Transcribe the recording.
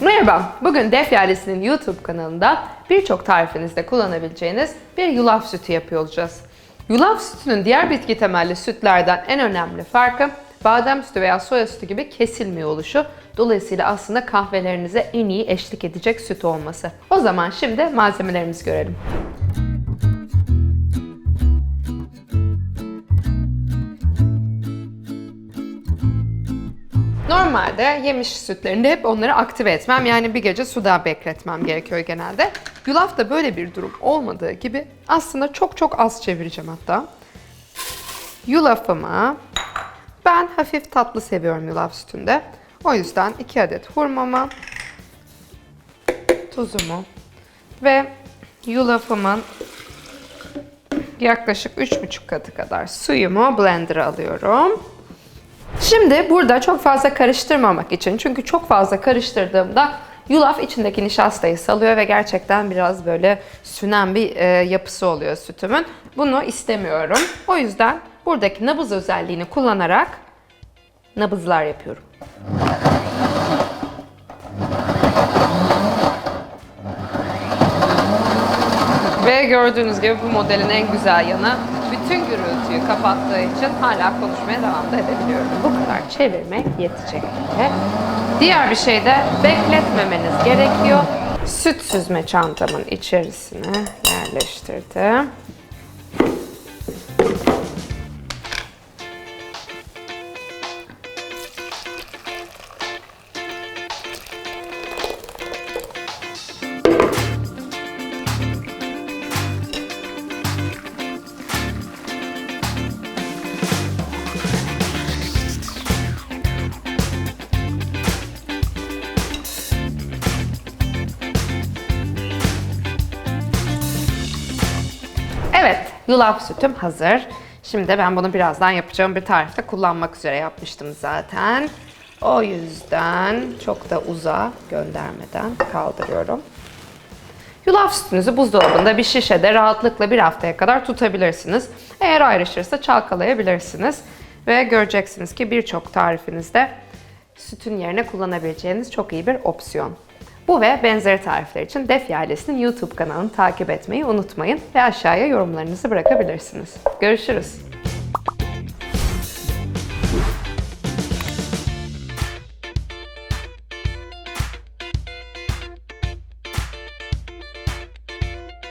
Merhaba, bugün Def Ailesi'nin YouTube kanalında birçok tarifinizde kullanabileceğiniz bir yulaf sütü yapıyor olacağız. Yulaf sütünün diğer bitki temelli sütlerden en önemli farkı badem sütü veya soya sütü gibi kesilmiyor oluşu. Dolayısıyla aslında kahvelerinize en iyi eşlik edecek süt olması. O zaman şimdi malzemelerimizi görelim. Normalde yemiş sütlerinde hep onları aktive etmem. Yani bir gece suda bekletmem gerekiyor genelde. Yulafta böyle bir durum olmadığı gibi aslında çok çok az çevireceğim hatta. Yulafımı ben hafif tatlı seviyorum yulaf sütünde. O yüzden 2 adet hurmamı, tuzumu ve yulafımın yaklaşık 3,5 katı kadar suyumu blender'a alıyorum. Şimdi burada çok fazla karıştırmamak için çünkü çok fazla karıştırdığımda yulaf içindeki nişastayı salıyor ve gerçekten biraz böyle sünen bir e, yapısı oluyor sütümün. Bunu istemiyorum. O yüzden buradaki nabız özelliğini kullanarak nabızlar yapıyorum. Ve gördüğünüz gibi bu modelin en güzel yanı bütün gürültüyü kapattığı için hala konuşmaya devam da edebiliyorum. Bu kadar çevirmek yetecek. Diğer bir şey de bekletmemeniz gerekiyor. Süt süzme çantamın içerisine yerleştirdim. Yulaf sütüm hazır. Şimdi ben bunu birazdan yapacağım bir tarifte kullanmak üzere yapmıştım zaten. O yüzden çok da uzağa göndermeden kaldırıyorum. Yulaf sütünüzü buzdolabında bir şişede rahatlıkla bir haftaya kadar tutabilirsiniz. Eğer ayrışırsa çalkalayabilirsiniz. Ve göreceksiniz ki birçok tarifinizde sütün yerine kullanabileceğiniz çok iyi bir opsiyon. Bu ve benzeri tarifler için Def Ailesi'nin YouTube kanalını takip etmeyi unutmayın ve aşağıya yorumlarınızı bırakabilirsiniz. Görüşürüz.